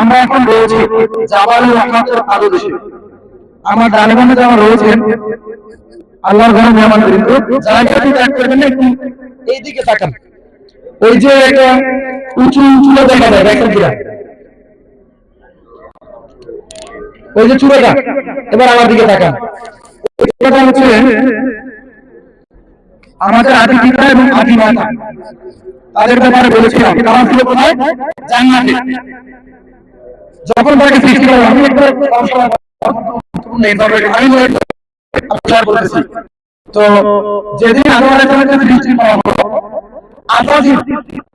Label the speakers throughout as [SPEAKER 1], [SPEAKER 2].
[SPEAKER 1] আমরা এখন রয়েছি জাবালুর রহমাতের পাদদেশে আমার ডানে যারা রয়েছেন, আল্লাহর ঘরে মেহমান কিন্তু জায়গাটি ত্যাগ করবেন একটু এইদিকে তাকান। ওই যে একটা উঁচু দেখা যায় গিরা ওই যে এবার আমার দিকে তাকান। এটা হচ্ছে আমাদের আদি পিতা এবং আদি মাতা তাদের ব্যাপারে বলেছিলাম তারা ছিল কোথায়? জান্নাতে। যখন তাকে সৃষ্টি করা আমি। তো যেদিন আলাইহিসসালামকে সৃষ্টি করা হলো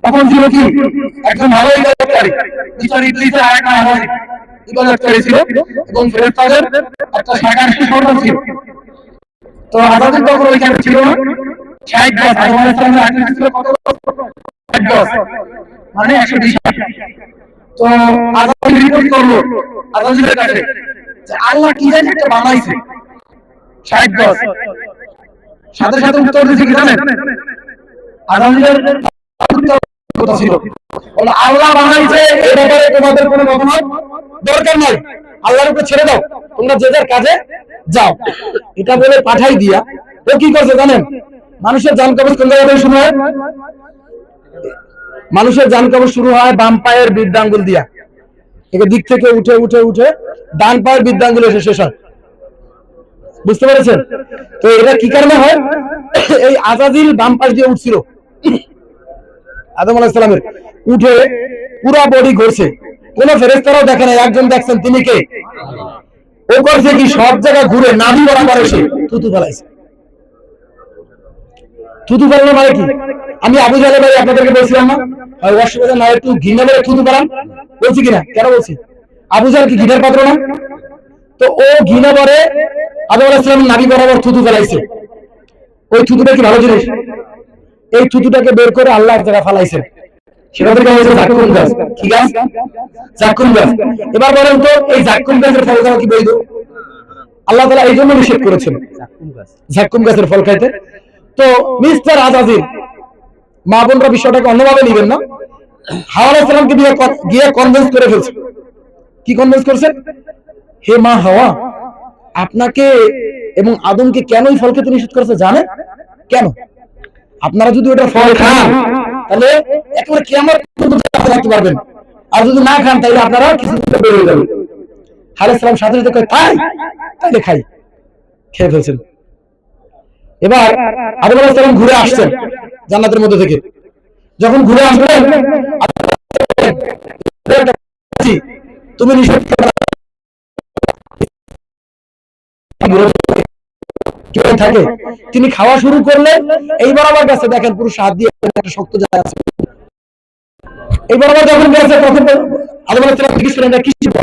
[SPEAKER 1] তখন ছিল কি? একজন ভালো ইবাদতকারী। আরেকটা ভালো ইবাদতকারী ছিল এবং ছিল। তো আজাদের তখন ওইখানে ছিল না। ষাট মানে একশো বিশ তো রিপোর্ট আজাদের কাছে। আল্লাহ কি জানি একটা বানাইছে। সাথে সাথে উত্তর কি জানেন? কথা ছিল। আল্লাহ বানাইছে এই ব্যাপারে তোমাদের কোনো মতামত দরকার নাই। আল্লাহর উপর ছেড়ে দাও। তোমরা যে যার কাজে যাও। এটা বলে পাঠাই দিয়া। ও কি করছে জানেন? মানুষের জান কবজ কোন জায়গা থেকে মানুষের জান কবজ শুরু হয় বাম পায়ের বৃদ্ধাঙ্গুল দিয়া। একে দিক থেকে উঠে উঠে উঠে ডান পায়ের বৃদ্ধাঙ্গুল এসে শেষ হয়। বুঝতে পেরেছেন? তো এটা কি কারণে হয়? এই আজাদিল বাম পাশ দিয়ে উঠছিল। আদম আলাহিসাল্লামের উঠে পুরা বডি ঘুরছে। কোন ফেরেস্তারাও দেখে না একজন দেখছেন, তিনি কে? ও করছে কি, সব জায়গায় ঘুরে নাভি বরাবর এসে থুতু ফেলাইছে। থুতু ফেলানো মানে কি? আমি আবু জাহেল ভাই আপনাদেরকে বলছিলাম না অসুবিধা না একটু ঘৃণা মেরে থুতু ফেলান বলছি কিনা? কেন বলছি? আবু জাহেল কি ঘৃণার পাত্র না? তো ও ঘৃণা পরে আদম আলাহিসাল্লাম নাভি বরাবর থুতু ফেলাইছে। ওই থুতুটা কি ভালো জিনিস? এই থুতুটাকে বের করে আল্লাহ এক জায়গায় ফালাইছেন সেটা থেকে হয়েছে জাকুম গাছ। কি গাছ? জাকুম গাছ। এবার বলেন তো, এই জাকুম গাছের ফল খাওয়া কি বৈধ? আল্লাহ এই জন্য নিষেধ করেছেন। জাকুম গাছের ফল খাইতে। তো মিস্টার আজাজির মা বোনরা বিষয়টাকে অন্যভাবে নিবেন না। হাওয়া আলাইসালামকে দিয়ে গিয়ে কনভিন্স করে ফেলছে। কি কনভিন্স করছেন হে মা হাওয়া, আপনাকে এবং আদমকে কেন এই ফল খেতে নিষেধ করেছে জানেন কেন? আপনারা যদি ওটা ফল খান, তাহলে একেবারে কেমন থাকতে পারবেন। আর যদি না খান, তাহলে আপনারা কিছু বের হয়ে যাবেন। হালে সালাম সাথে সাথে তাই, তাইলে খাই। খেয়ে ফেলছেন। এবার আদম আলাইহিস সালাম ঘুরে আসছেন। জান্নাতের মধ্যে থেকে। যখন ঘুরে আসবেন তুমি থাকে, তিনি খাওয়া শুরু করলেন এইবার আবার গেছে, দেখেন পুরো হাত দিয়ে একটা শক্ত জায়গা আছে। এইবার আবার যখন গেছে, তখন কিসের ফল?